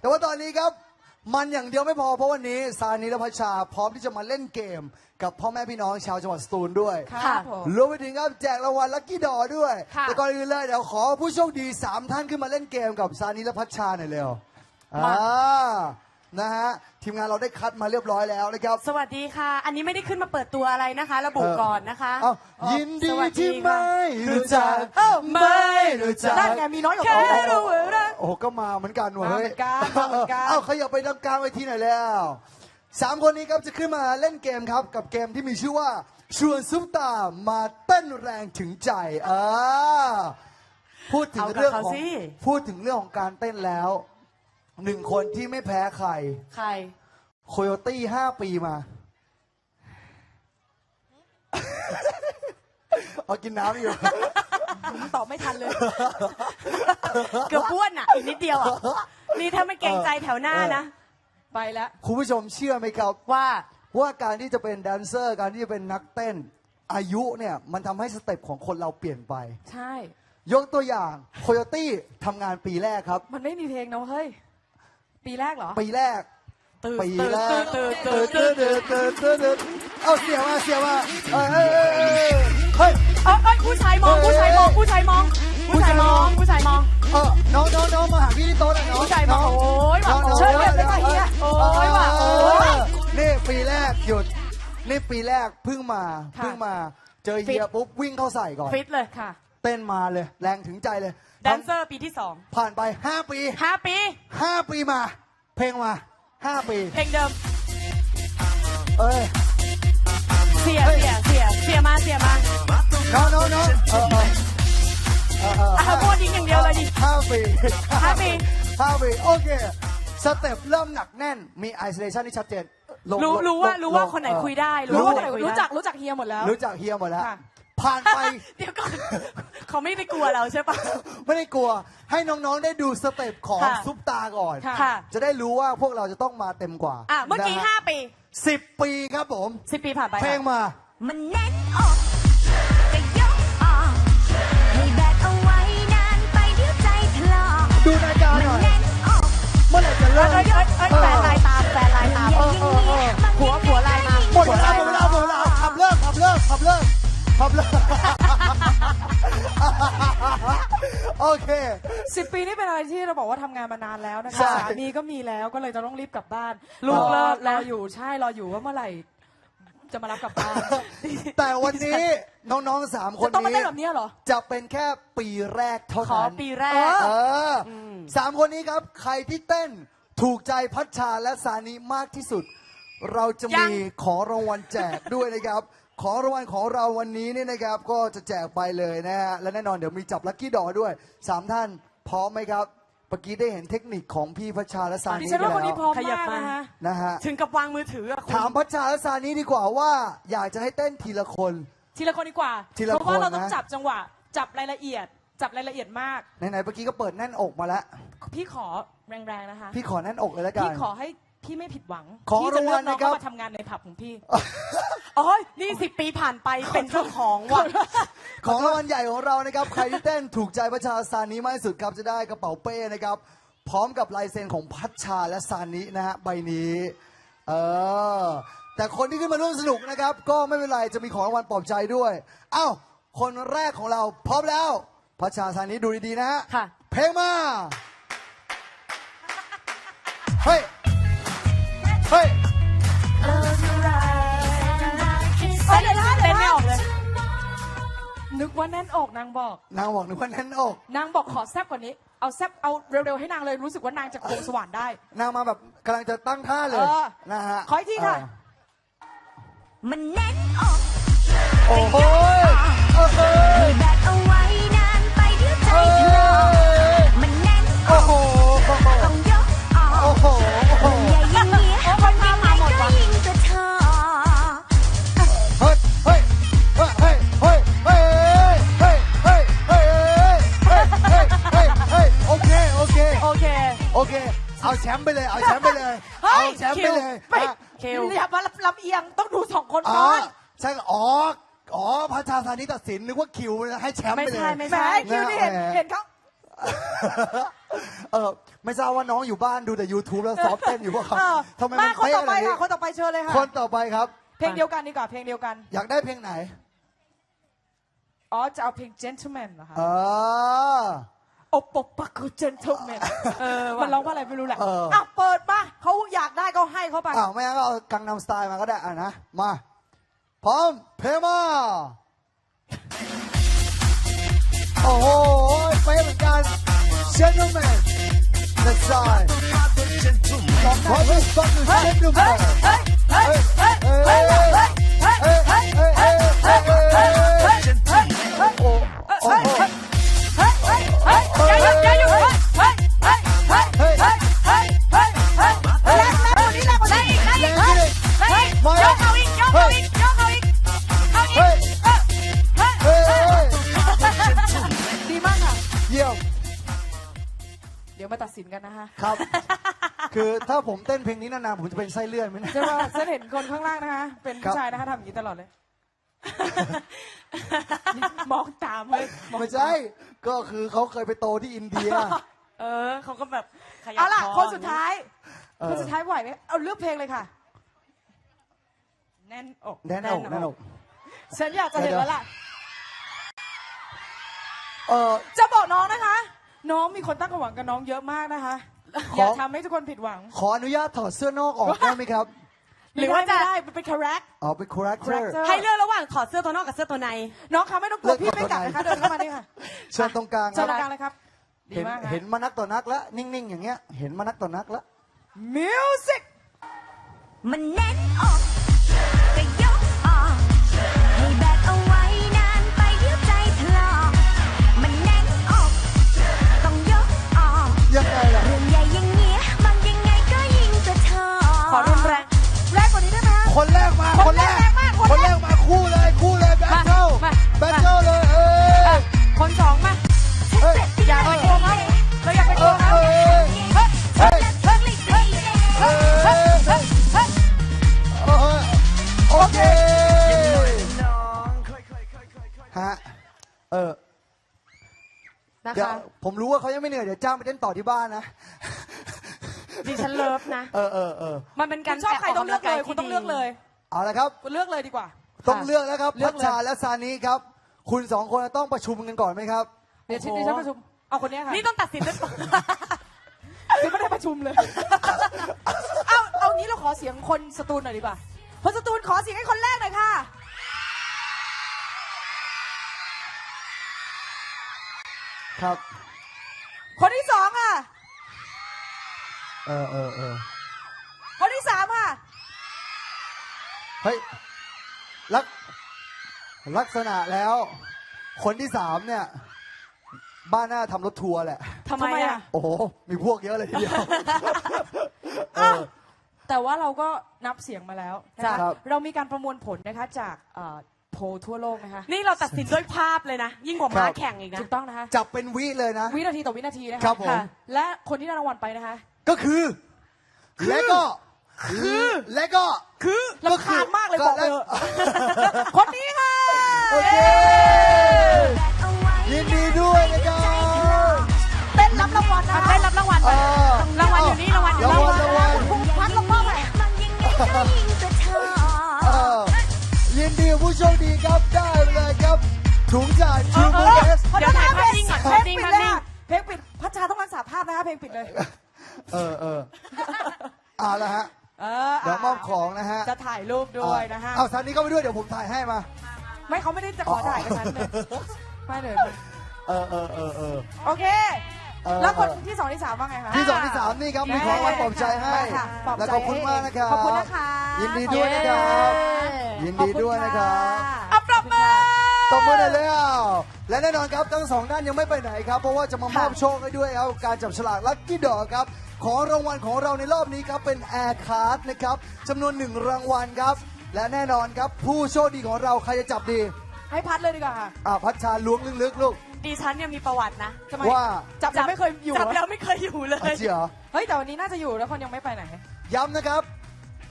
แต่ว่าตอนนี้ครับมันอย่างเดียวไม่พอเพราะวันนี้ซานิและพัชชาพร้อมที่จะมาเล่นเกม กับพ่อแม่พี่น้องชาวจังหวัดสตูลด้วยครับผม รวมไปถึงครับแจกรางวัลลัคกี้ดอด้วย ค่ะ แต่ก่อนอื่นเลยเดี๋ยวขอผู้โชคดี 3 ท่านขึ้นมาเล่นเกมกับซานิและพัชชาหน่อยเร็วอ่านะฮะทีมงานเราได้คัดมาเรียบร้อยแล้วนะครับ สวัสดีค่ะ อันนี้ไม่ได้ขึ้นมาเปิดตัวอะไรนะคะ ระบุเออ ก่อนนะคะเอ้ายินดีสวัสที่ค่ะ ไม่รู้จัก เอ้าไม่รู้จัก นั่นไงมีน้อยกว่าโอ้เขาโหรู้ว่ารัก โอ้โหก็มาเหมือนกันว่ะมาเฮ้ยเหมือนกันมาเหมือนกัน เอ้าขยับไปตรงกลางเวทีหน่อยแล้วสามคนนี้ครับจะขึ้นมาเล่นเกมครับกับเกมที่มีชื่อว่าชวนซุปตามาเต้นแรงถึงใจอ่าพูดถึงเอากับเรื่องเขาของสิ พูดถึงเรื่องของการเต้นแล้วหนึ่งคนที่ไม่แพ้ใครใคร โคโยตี้ห้าปีมา เอากินน้ำอยู่ ตอบไม่ทันเลย เกือบบ้วนอะอีกนิ ดเดียวอะนี่ถ้าไม่เกรงใจแถวหน้านะ ไปแล้วคุณผู้ชมเชื่อไหมครับว่าว่าการที่จะเป็นแดนเซอร์ การที่จะเป็นนักเต้นอายุเนี่ยมันทำให้สเต็ปของคนเราเปลี่ยนไป ใช่ ยกตัวอย่างโคโยตี้ทำงานปีแรกครับ มันไม่มีเพลงนะเฮ้ย ปีแรกเหรอ ปีแรกตื่นปีตื่นแรตื่กนตื่นตื่ตื่นนตื่ตื่นนตื่นตื่นตื่นตื่นเอาเสียมาเสียมาเอ้ยเอ้ยเอ้ยเอ้ยเฮ้ยเอ้ยเอ้ยผู้ชายมองผู้ชายมองผู้ชายมองผู้ชายมองผู้ชายมอง เออน้องน้องน้องมาหาพี่ที่โต๊ะหน่อยน้องผู้ชายมาโอ้ยว่ะน้องน้องเชิญเรียบเลยน้องค่ะเฮียโอ้ยว่ะโอ้ยนี่ปีแรกหยุดนี่ปีแรกเพิ่งมาค่ะเพิ่งมาเจอเฮียปุ๊บวิ่งเข้าใส่ก่อน ฟิตเลยค่ะ เต้นมาเลย แรงถึงใจเลยแดนเซอร์ปีที่สองผ่านไป 5 ปีห้าปี5ปีมา เพลงมา 5 ปี เพลงเดิม เอ้ยเสียเสียเสียเสียมาเสียมาน้อง ออะเอาพูดยิงอย่างเดียวเลยดิห้าปีห้าปีห้าปีโอเคสเต็ปเริ่มหนักแน่นมีไอ o l เลชันที่ชัดเจนลงรู้ลงรู้ว่าลงรู้ว่าลงคนไหนเออคุยได้รู้รู้ว่าคนไหนรู้คุยรู้ได้จักรู้จักเฮียหมดแล้ว รู้จักเฮียหมดแล้วค่ะผ่านไปเดี๋ยวก่อนเขาไม่ได้กลัวเราใช่ปะไม่ได้กลัว ให้น้องๆได้ดูสเต็ปของค่ะซุปตาก่อนค่ะค่ะจะได้รู้ว่าพวกเราจะต้องมาเต็มกว่าอะเมื่อกี้ห้าปีสิบปีครับผมสิบปีผ่านไปเพลงค่ะมา มันแน่นอก เอ้ยเอ้ยเอ้ยเอ้ยแฟนลน์ตามแฟนลน์ตามเออเออเออผัวผัวลน์มาหมดเวลาหมดเวลาหมดเวลาขับเลิกขับเลิกขับเลิกขับเลิกโอเค สิบปีนี่เป็นอะไรที่เราบอกว่าทำงานมานานแล้วนะใช่ คะสามีก็มีแล้วก็เลยจะต้องรีบกลับบ้านลูกเลิกรออยู่ใช่รออยู่ว่าเมื่อไหร่ จะมารับกลับบ้านแต่วันนี้น้องๆสามคนจะต้องมานี้เต้นแบบนี้เหรอ จะเป็นแค่ปีแรกเท่าขอนั้น ปีแรก เอออสามคนนี้ครับ ใครที่เต้น ถูกใจพัชชาและสานิมากที่สุด เราจะยัมีง ของรางวัลแจกด้วยนะครับ ของรางวัลของเราวันนี้เนี่ยนะครับ ก็จะแจกไปเลยนะฮะและแน่นอนเดี๋ยวมีจับลัคกี้ดอด้วยสามท่านพร้อมไหมครับเมื่อกี้ได้เห็นเทคนิคของพี่พัชชาและสาดินิฉันไปว่าคนนี้พแล้วร้อมขยับมากมา นะคะนะฮะถึงกับวางมือถืออะคุณถามพัชชาและสานิดีกว่าว่า อยากจะให้เต้นทีละคน ทีละคนดีกว่า ทีละเพราะว่าคนเราต้องนะ จับจังหวะ จับรายละเอียด จับรายละเอียดมาก ไหนๆเมื่อกี้ก็เปิดแน่นอกมาแล้ว พี่ขอแรงๆนะคะ พี่ขอแน่นอกเลยแล้วกัน พี่ขอให้พี่ไม่ผิดหวังของที่จะเลือกรางวัลน้องนะครับ เข้ามาทำงานในผับของพี่โอ้ยนี่สิบปีผ่านไปเป็นเจ้าของว่ะ ของรางวัลใหญ่ของเรานะครับ ใครที่เต้นถูกใจพัชชาซานิมากที่สุดครับจะได้กระเป๋าเป้นะครับ พร้อมกับลายเซ็นของพัชชาและซานินะฮะใบนี้เออแต่คนที่ขึ้นมาร่วมสนุกนะครับ ก็ไม่เป็นไรจะมีของรางวัลปลอบใจด้วยอ้าวคนแรกของเราพร้อมแล้วพัชชาซานิดูดีๆนะฮะค่ะ เพลงมา เฮ้ย เฮ้ยเอ้ยเดี๋ยวนะเต้นไม่ออกเลย นึกว่าแน่นอกนางบอก นางบอกนึกว่าแน่นอก นางบอกขอแซบกว่านี้ เอาแซบเอาเร็วๆให้นางเลยรู้สึกว่านางจะโค้งสว่านได้ นางมาแบบกำลังจะตั้งท่าเลยเออนะฮะขออีกทีค่ะเมันแน่นอกโอ้โหโอ้โหให้แบกเอาไว้ องคนอ๋อก่อนใช่อ๋ออ๋อพระชาธานิตัดสินนึกว่าคิวให้แชมป์ไม่ไปเลยใช่ไม่แหมใช่คิวนี่เห็นแหมเห็นเขาเออไม่ทราบว่าน้องอยู่บ้านดูแต่ YouTube แล้วซ้อมเต้นอยู่พวกเขาเออทำไมมามันคนเป๊ะต่อขไปนาดนี้ค่ะ คนต่อไปเชิญเลยค่ะ คนต่อไปครับ เพลงเดียวกันดีกว่า เพลงเดียวกัน อยากได้เพลงไหน อ๋อ จะเอาเพลง gentleman เหรอคะเออ โอปปปักกู gentleman เออว่ะ มันร้องว่าอะไรไม่รู้แหละเอออะเปิดมาเขาอยากได้ก็ให้เขาไป อ้าวไม่งั้นก็เอากังนำสไตล์มาก็ได้อะนะ มา Pamphema โอ้โหเป๊ะเหมือนกัน gentleman the side ของเขาเป็น gentleman เต้นเพลงนี้นานๆผมจะเป็นไส้เลื่อนไหมเนี่ยใช่ป่ะฉันเห็นคนข้างล่างนะคะ เป็นครัผู้บชายนะคะทำอย่างนี้ตลอดเลย มองตามเลยมองไม่ใช่ ก็คือเขาเคยไปโตที่อินเดีย เออเขาก็แบบขยับเอาล่ะท้งคนสุดท้าย เออ คนสุดท้ายไหวไหมเอาเลือกเพลงเลยค่ะ แน่นอกแน่นอกแน่นอกฉันอยากจะเห็นแล้วล่ะ เออ จะบอกน้องนะคะ น้องมีคนตั้งความหวังกับน้องเยอะมากนะคะข ออย่าทำให้ทุกคนผิดหวัง ขออนุญาตถอดเสื้อนอกออกได้ไหมครับ หรือว่าจะไม่ได้มันเป็นคาแรค เอาเป็นคาแรคเตอร์ character ให้เลือกระหว่างถอดเสื้อตัวนอกกับเสื้อตัวใน น้องคะไม่ต้องกลัวพี่ไม่กัดนะคะเดินเข้ามานี่ค่ะเชิญตรงกลางคเชิรัญบตรงกลางเลยครับดีเห็นมากค่ะ เห็นมานักต่อนักแล้วนิ่งๆอย่างเงี้ยเห็นมานักต่อนักแล้วมิวสิกมันแน่นอกก็ นะเดี๋ยวคะผมรู้ว่าเขายังไม่เหนื่อยเดี๋ยวจ้างไปเต้นต่อที่บ้านนะ ดิฉันเลิฟนะ เออเออเออมันเป็นคุการณชอบใครต้องเลือกเลยที่คุณต้องเลือกเลย เอาละครับ คุณเลือกเลยดีกว่า ต้องเลือกแล้วครับเลืพัอกชเลย ชาและซานิครับ คุณสองคนต้องประชุมกันก่อนไหมครับ เดี๋ยวชิ้นนี้ฉันประชุม เอาคนเนี้ยค่ะนี่ต้องตัดสินด้วย คือไม่ได้ประชุมเลย เอาเอางี้เราขอเสียงคนสตูลหน่อยดีกว่าคนสตูลขอเสียงให้คนแรกหน่อยค่ะ ครับ คนที่สองอะ เออเออเออคนที่สามค่ะ เฮ้ยลักลักษณะแล้ว คนที่สามเนี่ย บ้านหน้าทำรถทัวร์แหละ ทำไมทำไมอะอะ โอ้โห มีพวกเยอะเลยทีเดียวเออ แต่ว่าเราก็นับเสียงมาแล้วนะจ้ะคะครับเรามีการประมวลผลนะคะจากเอ่อโพลทั่วโลกนะคะนี่เราตัดสินด้วยภาพเลยนะ ยิ่งกว่าม้าแข่งอีกนะ ถูกต้องนะคะ จับเป็นวิเลยนะ วินาทีต่อวินาทีนะคะครับผมะและคนที่ได้รางวัลไปนะคะ ก็คือและก็คือ และก็ คือรำคาญมากเลยบอกเลย คนนี้ค่ะ โอเคเอาไว้ยินดีด้วยนะครับ เต้นรับรางวัลนะมาคะเต้นรับรางวัลเอไปอรางวัลอยู่นี่รางวัลอยู่รางนี่วัลรางวัล คุณพัดลงมอบไปบางยังไงก็ยิ่งจะชอบเออ ยินดีกับผู้โชคดีครับได้ไปเลยครับ ถุงจากทูบูเอสเดี๋ยวถ่ายภาพนิ่งก่อนเพลภาพงนิ่งปิดภาพเลยนิ่งค่ะเพลงปิดพัชชาต้องรักษาภาพนะคะเพลงปิดเลย เออเออเอาละฮะเออเดี๋ยวมอบของนะฮะจะถ่ายรูปด้วยนะฮะเอาซันนี้ก็ไปด้วยเดี๋ยวผมถ่ายให้มา ไม่เขาไม่ได้จะขอถ่ายกับฉันเลยไม่เลยเออเออเออเออโอเคเออแล้วคนที่สองที่สามว่าไงคะที่สองที่สามนี่ครับมีของรางวัลปลอบใจให้ได้ค่ะปลอบใจและขอบคุณมากนะครับขอบคุณนะคะยินดีด้วยนะครับ ยินดีด้วยนะครับเอาปรบมือตบมือหน่อยเลยอะและแน่นอนครับทั้งสองด้านยังไม่ไปไหนครับ เพราะว่าจะมามอบค่ะโชคให้ด้วยครับการจับฉลากลัคกี้ดอครับ ของรางวัลของเราในรอบนี้ครับเป็นแอร์คาร์ดนะครับจำนวนหนึ่งรางวัลครับ และแน่นอนครับผู้โชคดีของเราใครจะจับดี ให้พัดเลยดีกว่าค่ะอ่าพัชชาล้วงลึกๆลูก ดิฉันเนี่ยมีประวัตินะทำไมว่า จับยังไม่เคยอยู่จับเหรอแล้วไม่เคยอยู่เลยอาเจียเหรอเฮ้ยแต่วันนี้น่าจะอยู่แล้วคนยังไม่ไปไหน ย้ำนะครับ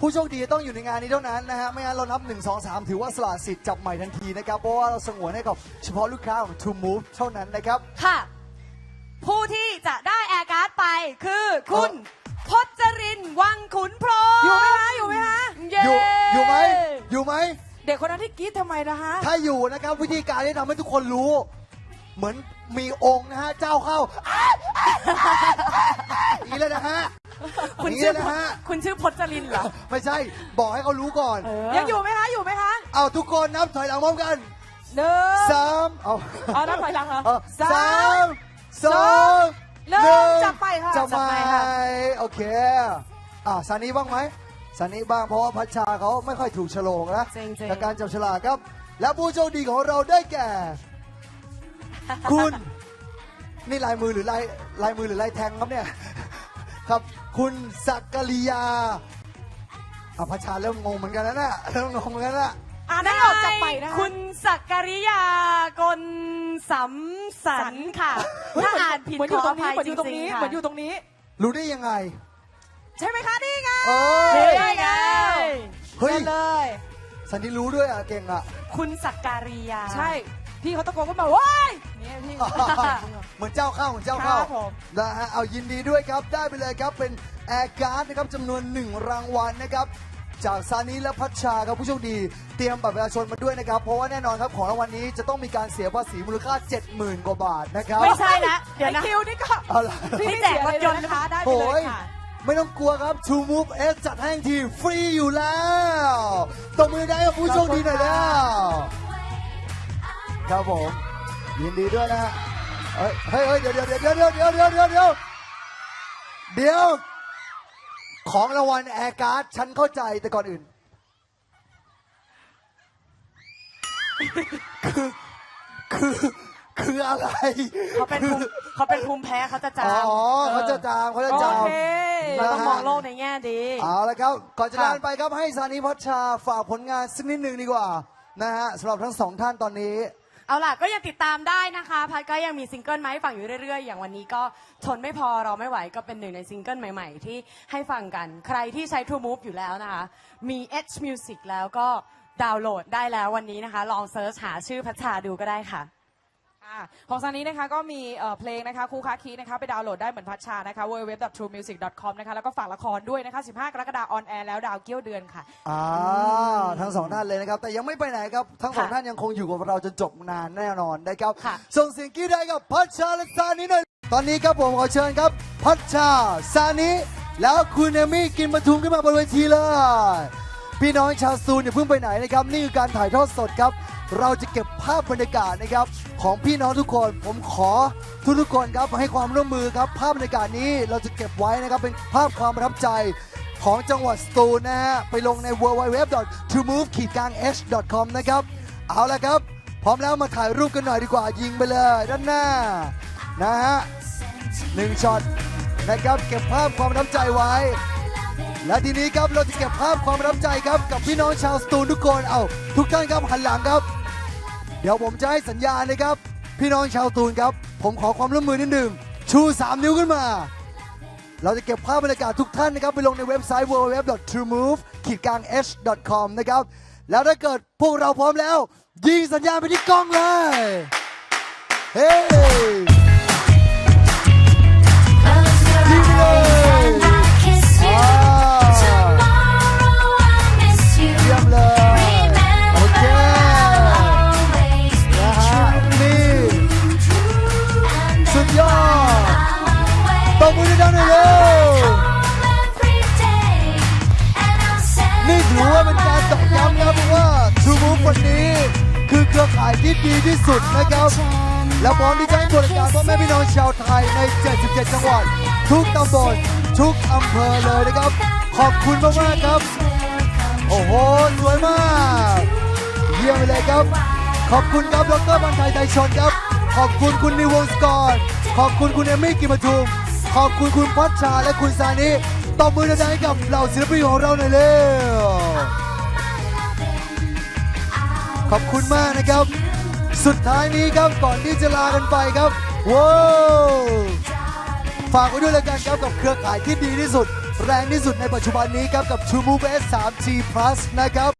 ผู้โชคดีต้องอยู่ในงานนี้เท่านั้นนะฮะ ไม่งั้นเรานับ 1 2 3 ถือว่าสละสิทธิ์จับใหม่ทันทีนะครับ เพราะว่าเราสงวนให้กับเฉพาะลูกค้าของ True Move เท่านั้นนะครับ ค่ะ ผู้ที่จะได้แอร์การ์ดไปคือคุณพจรินทร์วังขุนพรหมอยู่ไหมคะอยู่ไหมคะเย้อยู่ อยู่ไหม อยู่ไหม เด็กคนนั้นที่กรี๊ดทำไมนะคะถ้าอยู่นะครับวิธีการที่ทำให้ทุกคนรู้ เหมือนมีองค์นะฮะ เจ้าเข้าอย่างนี้เลยนะฮะ คุณ อย่างชื่นี้อเลยนะฮะ คุณชื่อพจรินทร์เหรอ ไม่ใช่ บอกให้เขารู้ก่อน ยังอยู่ไหมคะ อยู่ไหมคะเอาทุกคนนับถอยหลังพร้อมกันหนึ่งสามเอาเอานับถอยหลังเหรอเอาสาสามมสองหนึ่งจับไปค่ะจับจับไปไปค่ะโอเค อ่าซานีบ้างไหมซานีบ้างเพราะว่าพัชชาเขาไม่ค่อยถูกโฉลกนะจริงๆจากการจับฉลากครับ และผู้โชคดีของเราได้แก่ คุณนี่ลายมือหรือลายลายมือหรือลายแทงครับเนี่ย ครับ คุณสักกริยาอะพัชชาเริ่มงงเหมือนกันนะน่ะเริ่มงงเหมือนกันนะอ่านไม่ออกจับไปนะคะคุณสักกริยากลสัมสันค่ะเฮ้ยถ้าอ่านผิดเหมือนอขยู่อตรองนี้ภัยเหมือนจอยู่ตรงริงนี้ๆค่ะเหมือนอยู่ตรงนี้ รู้ได้ยังไง ใช่ไหมคะนี่ไงเออเฮ้ได้ยไงเฮ้ยนั่นเลย สันนี่รู้ด้วยอะเก่งอะ คุณสักการิยา ใช่ พี่เขาตะโกนขึ้นมาว้ายเนี่ยพี่ เหมือนเจ้าเข้าเหมือนเจ้าเข้าครับผม นะฮะเอายินดีด้วยครับได้ไปเลยครับเป็นแอร์การ์ดนะครับจำนวนหนึ่งรางวัลนะครับจากซานิและพัชชาครับผู้โชคดี เตรียมบัตรประชาชนมาด้วยนะครับ เพราะว่าแน่นอนครับของรางวัลนี้จะต้องมีการเสียภาษีมูลค่า 70,000 กว่าบาทนะครับ ไม่ใช่นะ เดี๋ยวนะ ไอ้คิวนี่ก็เอาล่ะ พี่ไม่ไม่แจแจกกรรถถยยนนต์ต์นะนะคะคะได้ไปโอ้เลยยค่ะ ไม่ต้องกลัวครับ True Move S จัดให้ทันทีฟรีอยู่แล้วตบมือได้กับผู้โชคดีหน่อยแล้ว ครับผมยินดีด้วยนะฮะเฮ้ยเฮ้ยเฮ้ยเดี๋ยวเดี๋ยวเดี๋ยวเดี๋ยวเดี๋ยวเดี๋ยวเดี๋ยวเดี๋ยวเดี๋ยว ของรางวัลแอร์การ์ดฉันเข้าใจแต่ก่อนอื่น คือคือคืออะไรเขาเป็นภูมิเขาเป็นภูมิแพ้เขาจะจามอ๋อเขาจะจามเขาจะโอจามเคเราต้องมองโลกในแง่ดีเอาละครับ ก่อนจะค่ะลาไปครับให้สานิพัชชาฝากผลงานสักนิดหนึ่งดีกว่านะฮะสำหรับทั้งสองท่านตอนนี้ เอาล่ะก็ยังติดตามได้นะคะพัดก็ยังมีซิงเกิลมาให้ฟังอยู่เรื่อยๆ อย่างวันนี้ก็ทนไม่พอรอไม่ไหวก็เป็นหนึ่งในซิงเกิลใหม่ ๆ ที่ให้ฟังกัน ใครที่ใช้ True Move อยู่แล้วนะคะ มี H Music แล้วก็ดาวน์โหลดได้แล้ววันนี้นะคะ ลองเซิร์ชหาชื่อพัชชาดูก็ได้ค่ะ อ่าของซันนี้นะคะก็มีเอ่อเพลงนะคะคูคาคีนะคะไปดาวน์โหลดได้เหมือนพัชชานะคะ www.truemusic.com นะคะแล้วก็ฝากละครด้วยนะคะ 15 กรกฎาคมออนแอร์แล้วดาวเกี้ยวเดือนค่ะ อ่าทั้งสองท่านเลยนะครับ แต่ยังไม่ไปไหนครับ ทั้งสองค่ะท่านยังคงอยู่กับเราจนจบนานแน่นอนนะครับ ค่ะ ส่งเสียงกรีดได้กับพัชชาและซานิหน่อย ตอนนี้ครับผมขอเชิญครับ พัชชาซานิแล้วคุณเอมี่กินปทุมขึ้นมาบนเวทีเลย พี่น้องชาวสตูนอย่าเพิ่งไปไหนนะครับ นี่คือการถ่ายทอดสดครับ เราจะเก็บภาพบรรยากาศนะครับ ของพี่น้องทุกคนผมขอทุกทุกคนครับให้ความร่วมมือครับ ภาพบรรยากาศนี้เราจะเก็บไว้นะครับเป็นภาพความประทับใจของจังหวัดสตูลนะฮะไปลงใน w w w t o m o v e h c o m นะครับ เอาละครับ พร้อมแล้วมาถ่ายรูปกันหน่อยดีกว่ายิงไปเลยด้านหน้า นะฮะหนึ่งช็อตนะครับเก็บภาพความประทับใจไว้ และทีนี้ครับเราจะเก็บภาพความประทับใจครับกับพี่น้องชาวสตูลทุกคนเอาทุกท่านครับหันหลังครับ ดี๋ยวผมจะให้สัญญาณนะครับ พี่น้องชาวตูลครับ ผมขอความร่วมมือนิดหนึ่งชู 3 นิ้วขึ้นมา เราจะเก็บภาพบรรยากาศทุกท่านนะครับ ไปลงในเว็บไซต์ www.truemove-com นะครับ แล้วถ้าเกิดพวกเราพร้อมแล้ว ยิงสัญญาณไปที่กล้องเลย เฮ้ยิงเลย วันนี้ คือเครือข่ายที่ดีที่สุดนะครับ และพร้อมที่จะให้บริการพ่อแม่พี่น้องชาวไทยใน 77 จังหวัด ทุกตำบลทุกอำเภอเลยนะครับ ขอบคุณมากๆครับ โอ้โหสวยมาก เยี่ยมไปเลยครับ ขอบคุณครับดรบันไทยไทยชนครับ ขอบคุณคุณนิววงศกร ขอบคุณคุณเอมี่กิมปทุม ขอบคุณคุณพัชชาและคุณซานิตบมือดังให้กับเหล่าศิลปินของเราหน่อยเร็ว ขอบคุณมากนะครับ สุดท้ายนี้ครับก่อนที่จะลากันไปครับว้าวฝากไว้ด้วยละกันครับกับเครือข่ายที่ดีที่สุด แรงที่สุดในปัจจุบันนี้ครับกับ True Move S 3G Plus นะครับ